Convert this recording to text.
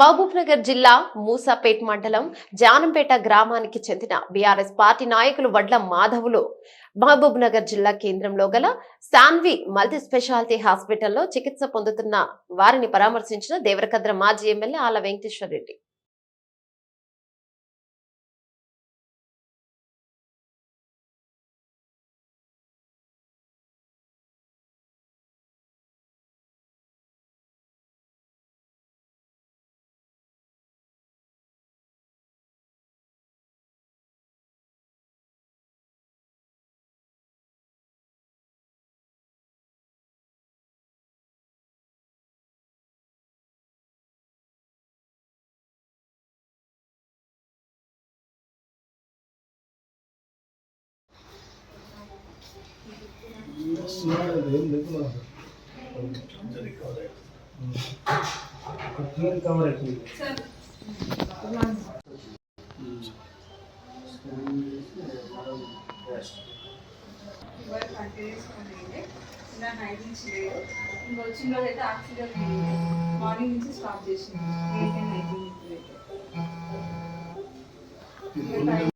మహబూబ్ నగర్ జిల్లా మూసాపేట్ మండలం జానంపేట గ్రామానికి చెందిన బీఆర్ఎస్ పార్టీ నాయకులు వడ్ల మాధవులు. మహబూబ్ నగర్ జిల్లా కేంద్రంలో గల సాన్వి మల్టీ స్పెషాలిటీ హాస్పిటల్లో చికిత్స పొందుతున్న వారిని పరామర్శించిన దేవరకద్ర మాజీ ఎమ్మెల్యే ఆల వెంకటేశ్వర రెడ్డి. వచ్చిన రోజు అయితే ఆక్సిజన్ మార్నింగ్ నుంచి స్టాప్ చేసింది ఎయిట్ అండ్